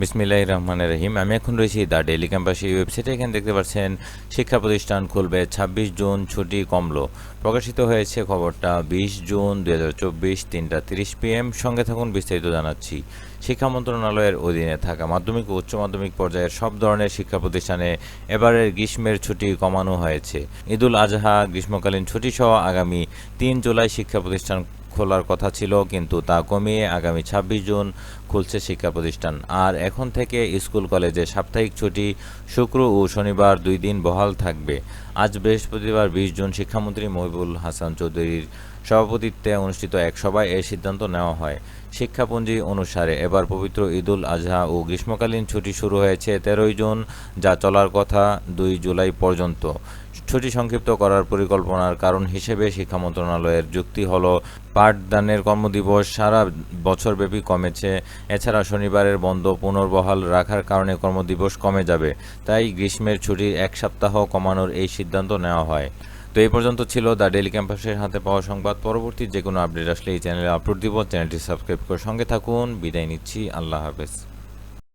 বিসমিল্লাহ রহমান রহিম। আমি এখন রয়েছি দ্য ডেলি ক্যাম্পাস এই ওয়েবসাইটে। এখানে দেখতে পাচ্ছেন শিক্ষা প্রতিষ্ঠান খুলবে ছাব্বিশ জুন, ছুটি কমলো। প্রকাশিত হয়েছে খবরটা বিশ জুন দুই হাজার চব্বিশ তিনটা তিরিশ পিএম। সঙ্গে থাকুন, বিস্তারিত জানাচ্ছি। শিক্ষা মন্ত্রণালয়ের অধীনে থাকা মাধ্যমিক ও উচ্চ মাধ্যমিক পর্যায়ের সব ধরনের শিক্ষা প্রতিষ্ঠানে এবারের গ্রীষ্মের ছুটি কমানো হয়েছে। ঈদুল আজহা, গ্রীষ্মকালীন ছুটি সহ আগামী তিন জুলাই শিক্ষা প্রতিষ্ঠান খোলার কথা ছিল, কিন্তু তা কমিয়ে আগামী ছাব্বিশ জুন খুলছে শিক্ষা প্রতিষ্ঠান। আর এখন থেকে স্কুল, কলেজে সাপ্তাহিক ছুটি, শুক্র ও শনিবার দুই দিন বহাল থাকবে। আজ বৃহস্পতিবার বিশ জুন শিক্ষামন্ত্রী মহিবুল হাসান চৌধুরীর সভাপতিত্বে অনুষ্ঠিত এক সভায় এই সিদ্ধান্ত নেওয়া হয়। শিক্ষাপঞ্জি অনুসারে এবার পবিত্র ঈদুল আজহা ও গ্রীষ্মকালীন ছুটি শুরু হয়েছে তেরোই জুন, যা চলার কথা দুই জুলাই পর্যন্ত। ছুটি সংক্ষিপ্ত করার পরিকল্পনার কারণ হিসেবে শিক্ষা মন্ত্রণালয়ের যুক্তি হল, পাঠদানের কর্মদিবস সারা বছরব্যাপী কমেছে। এছাড়া শনিবারের বন্ধ পুনর্বহাল রাখার কারণে কর্মদিবস কমে যাবে। তাই গ্রীষ্মের ছুটির এক সপ্তাহ কমানোর এই সিদ্ধান্ত নেওয়া হয়। তো এই পর্যন্ত ছিল দ্য ডেলি ক্যাম্পাসের হাতে পাওয়া সংবাদ। পরবর্তী যে কোনো আপডেট আসলে এই চ্যানেলে আপলোড দিব। চ্যানেলটি সাবস্ক্রাইব করে সঙ্গে থাকুন। বিদায় নিচ্ছি। আল্লাহ হাফেজ।